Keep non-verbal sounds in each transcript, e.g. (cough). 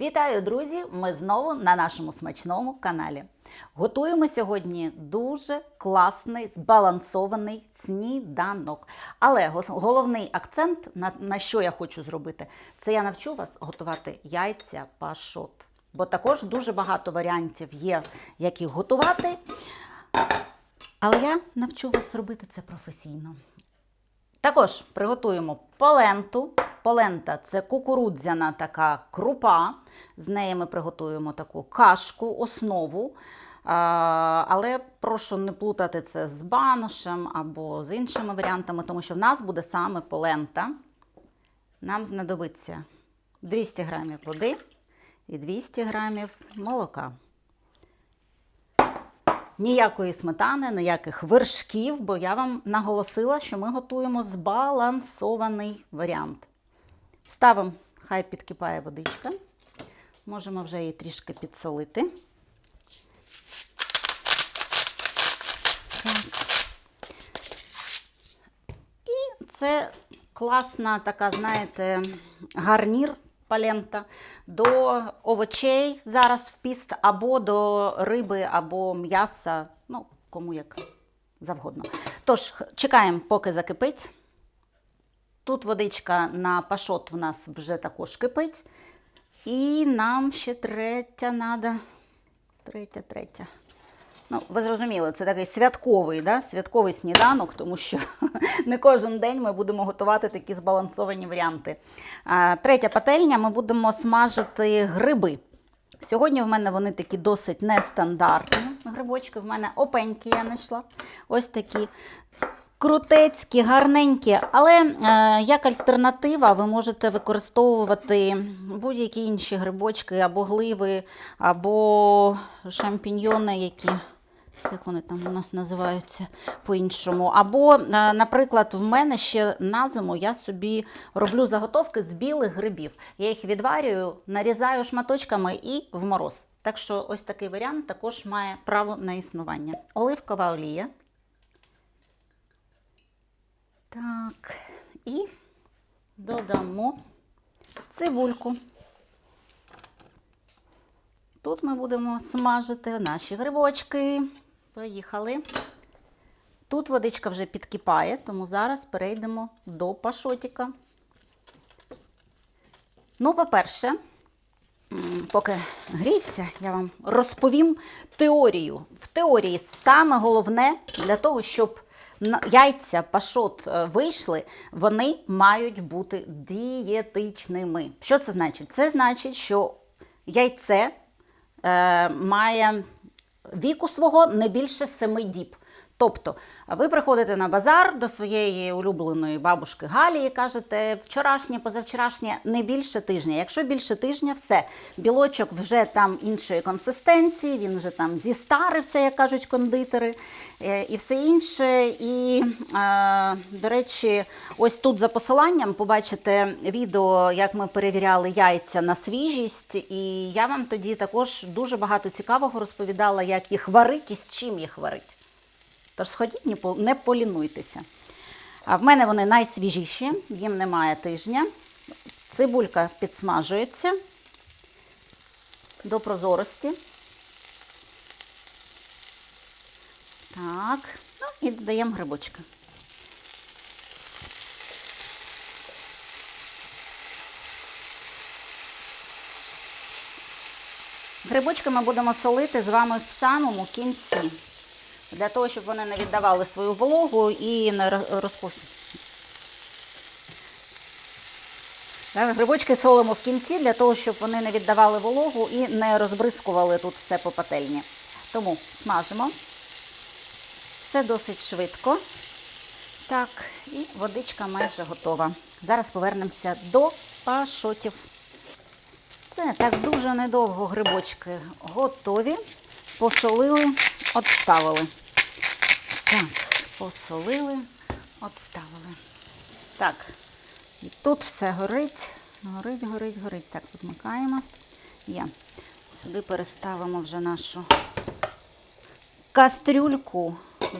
Вітаю, друзі! Ми знову на нашому смачному каналі. Готуємо сьогодні дуже класний збалансований сніданок. Але головний акцент, на, на що я хочу зробити, це я навчу вас готувати яйця пашот. Бо також дуже багато варіантів є, як їх готувати. Але я навчу вас робити це професійно. Також приготуємо поленту. Полента це кукурудзяна така крупа. З неї ми приготуємо таку кашку, основу. Але прошу не плутати це з баношем або з іншими варіантами, тому що в нас буде саме полента. Нам знадобиться 200 грамів води і 200 грамів молока. Ніякої сметани, ніяких вершків, бо я вам наголосила, що ми готуємо збалансований варіант. Ставимо, хай підкипає водичка. Можемо вже її трішки підсолити. І це класна така, знаєте, гарнір палента до овочей зараз в піст, або до риби, або м'яса, ну, кому як завгодно. Тож, чекаємо, поки закипить. Тут водичка на пашот в нас вже також кипить. І нам ще третя треба. Третя, третя. Ну, ви зрозуміли, це такий святковий, да? святковий сніданок, тому що (laughs) не кожен день ми будемо готувати такі збалансовані варіанти. А, третя пательня ми будемо смажити гриби. Сьогодні в мене вони такі досить нестандартні грибочки. В мене опенькі я знайшла. Ось такі крутецькі, гарненькі. Але е, як альтернатива ви можете використовувати будь-які інші грибочки, або гливи, або шампіньйони, які. Як вони там у нас називаються по-іншому. Або, е, наприклад, в мене ще на зиму я собі роблю заготовки з білих грибів. Я їх відварюю, нарізаю шматочками і в мороз. Так що ось такий варіант також має право на існування. Оливкова олія. Так, і додамо цибульку. Тут ми будемо смажити наші грибочки. Поїхали. Тут водичка вже підкипає, тому зараз перейдемо до пашотіка. Ну, по-перше, поки гріється, я вам розповім теорію. В теорії саме головне для того, щоб яйця пашот е, вийшли, вони мають бути дієтичними. Що це значить? Це значить, що яйце е, має віку свого не більше 7 діб. Тобто, ви приходите на базар до своєї улюбленої бабушки Галі і кажете, вчорашнє, позавчорашнє не більше тижня. Якщо більше тижня, все. Білочок вже там іншої консистенції, він вже там зістарився, як кажуть кондитери, е, і все інше. І, е, до речі, ось тут за посиланням побачите відео, як ми перевіряли яйця на свіжість. І я вам тоді також дуже багато цікавого розповідала, як їх варить і з чим їх варить. Тож сходіть, не полінуйтеся. А в мене вони найсвіжіші, їм немає тижня. Цибулька підсмажується до прозорості. Так, ну і додаємо грибочки. Грибочки ми будемо солити з вами в самому кінці для того, щоб вони не віддавали свою вологу і не розпустили. Грибочки солимо в кінці для того, щоб вони не віддавали вологу і не розбризкували тут все по пательні. Тому смажимо. Все досить швидко. Так, і водичка майже готова. Зараз повернемося до пашотів. Все, так дуже недовго грибочки готові. Посолили, отставили. Так, посолили, отставили. Так, і тут все горить, горить, горить, горить. Так, підмикаємо. Є. Сюди переставимо вже нашу кастрюльку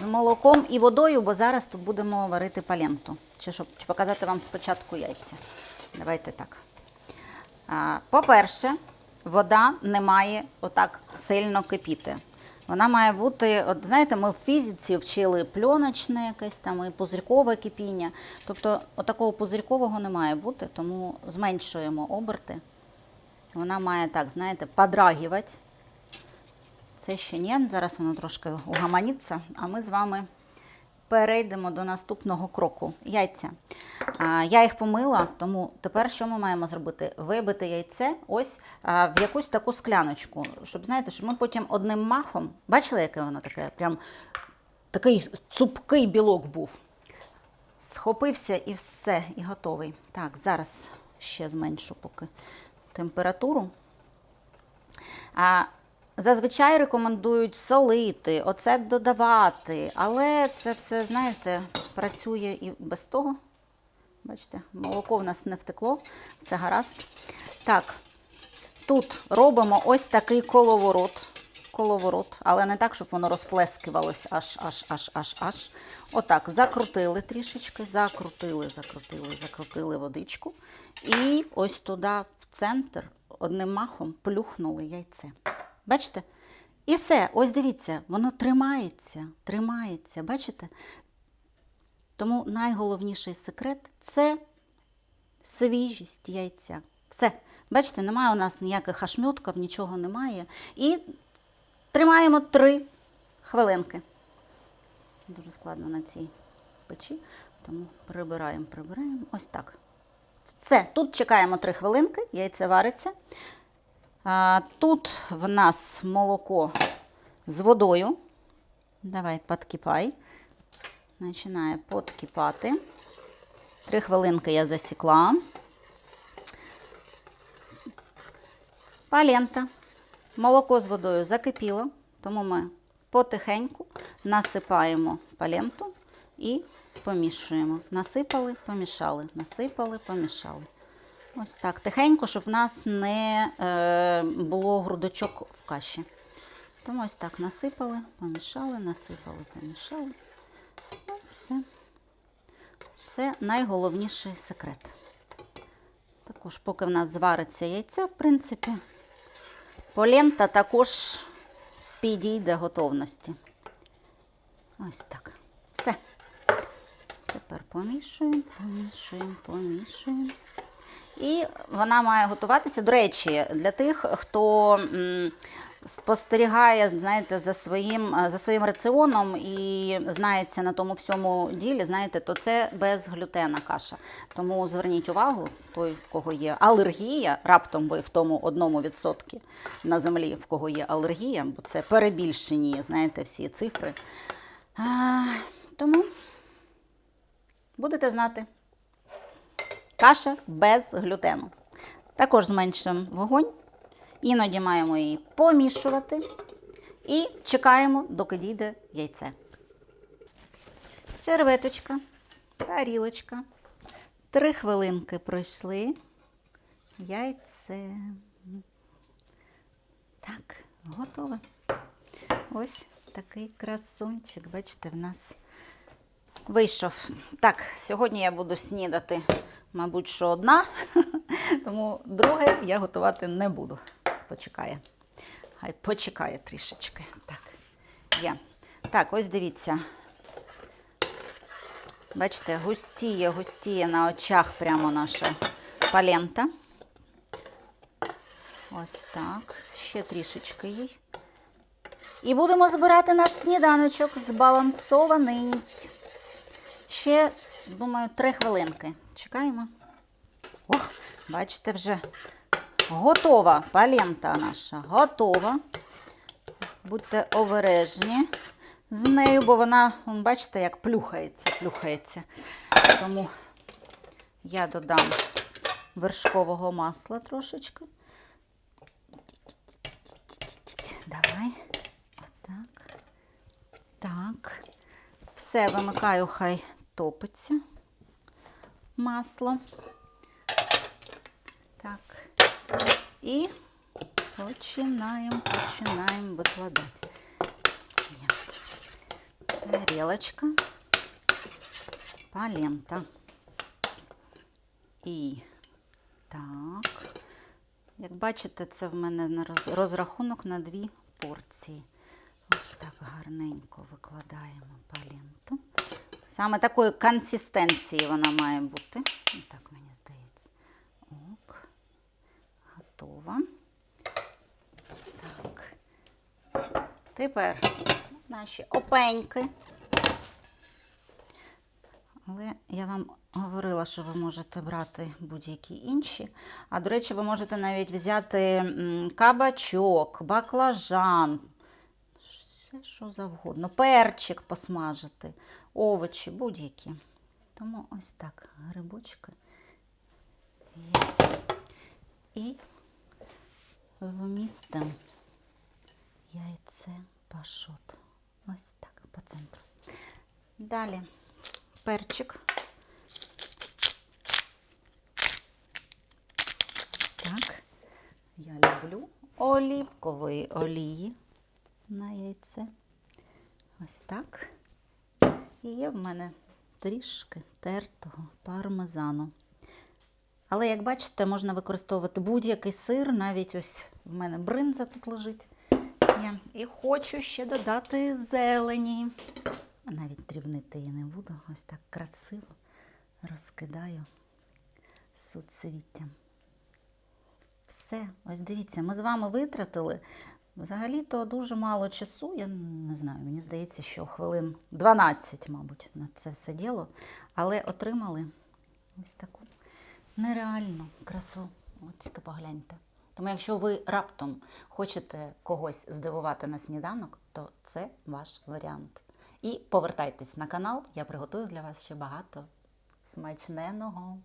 з молоком і водою, бо зараз тут будемо варити паленту. Чи щоб чи показати вам спочатку яйця. Давайте так. По-перше, вода не має отак сильно кипіти. Вона має бути, от знаєте, ми в фізиці вчили пльоночне якесь там і пузирькове кипіння. Тобто отакого пузирькового не має бути, тому зменшуємо оберти. Вона має так, знаєте, подрагівати. Це ще ні. Зараз воно трошки угаманіться, а ми з вами перейдемо до наступного кроку. Яйця. Я їх помила, тому тепер що ми маємо зробити? Вибити яйце ось в якусь таку скляночку, щоб знаєте, щоб ми потім одним махом, бачили, яке воно таке? Прям такий цупкий білок був. Схопився і все, і готовий. Так, зараз ще зменшу поки температуру. Зазвичай рекомендують солити, оцет додавати, але це все, знаєте, працює і без того. Бачите, молоко в нас не втекло, все гаразд. Так, тут робимо ось такий коловорот. Коловорот, але не так, щоб воно розплескувалось аж, аж, аж, аж, аж. Отак, закрутили трішечки, закрутили, закрутили, закрутили водичку. І ось туди, в центр, одним махом плюхнули яйце. Бачите? І все, ось дивіться, воно тримається, тримається. Бачите? Тому найголовніший секрет це свіжість яйця. Все. Бачите, немає у нас ніяких ошмьотків, нічого немає. І тримаємо три хвилинки. Дуже складно на цій печі, тому прибираємо, прибираємо. Ось так. Все, тут чекаємо три хвилинки, яйце вариться. Тут в нас молоко з водою. Давай, підкипай. Починає подкипати. Три хвилинки я засікла. Палента. Молоко з водою закипіло, тому ми потихеньку насипаємо паленту і помішуємо. Насипали, помішали, насипали, помішали. Ось так. Тихенько, щоб в нас не е, було грудочок в каші. Тому ось так насипали, помішали, насипали, помішали. Ну, все. Це найголовніший секрет. Також, поки в нас звариться яйце, в принципі, полента також підійде готовності. Ось так. Все. Тепер помішуємо, помішуємо, помішуємо. І вона має готуватися. До речі, для тих, хто спостерігає, знаєте, за своїм, е, за своїм раціоном і знається на тому всьому ділі, знаєте, то це безглютена каша. Тому зверніть увагу, той, в кого є алергія, раптом ви в тому одному відсотки на землі, в кого є алергія, бо це перебільшені, знаєте, всі цифри. А, тому будете знати. Каша без глютену. Також зменшуємо вогонь. Іноді маємо її помішувати і чекаємо, доки дійде яйце. Серветочка, тарілочка. Три хвилинки пройшли. Яйце. Так, готове. Ось такий красунчик. Бачите, в нас вийшов. Так, сьогодні я буду снідати, мабуть, що одна, (laughs) тому друге я готувати не буду. Почекає. Хай почекає трішечки. Так, є. Так, ось дивіться. Бачите, густіє, густіє на очах прямо наша палента. Ось так. Ще трішечки їй. І будемо збирати наш сніданочок збалансований. Ще, думаю, три хвилинки. Чекаємо. Ох, бачите, вже готова палента наша. Готова. Будьте обережні з нею, бо вона, бачите, як плюхається, плюхається. Тому я додам вершкового масла трошечки. Давай. Отак. Так. Все вимикаю, хай топиться масло. Так. І починаємо, починаємо викладати. Є. Тарілочка, палента. І так. Як бачите, це в мене на роз- розрахунок на дві порції. Ось так гарненько викладаємо паленту. Саме такої консистенції вона має бути. Так, мені здається. Ок. Готова. Так. Тепер наші опеньки. Але я вам говорила, що ви можете брати будь-які інші. А до речі, ви можете навіть взяти кабачок, баклажан, все що завгодно, перчик посмажити, овочі, будь-які. Тому ось так, грибочки. І вмістимо яйце пашот. Ось так, по центру. Далі перчик. Так, я люблю олівкової олії на яйце. Ось так. І є в мене трішки тертого пармезану. Але, як бачите, можна використовувати будь-який сир, навіть ось в мене бринза тут лежить. Є. І хочу ще додати зелені. Навіть дрібнити її не буду. Ось так красиво розкидаю суцвіттям. Все, ось дивіться, ми з вами витратили взагалі-то дуже мало часу. Я не знаю, мені здається, що хвилин 12, мабуть, на це все діло. Але отримали ось таку нереальну красу. От тільки погляньте. Тому якщо ви раптом хочете когось здивувати на сніданок, то це ваш варіант. І повертайтесь на канал, я приготую для вас ще багато смачненого.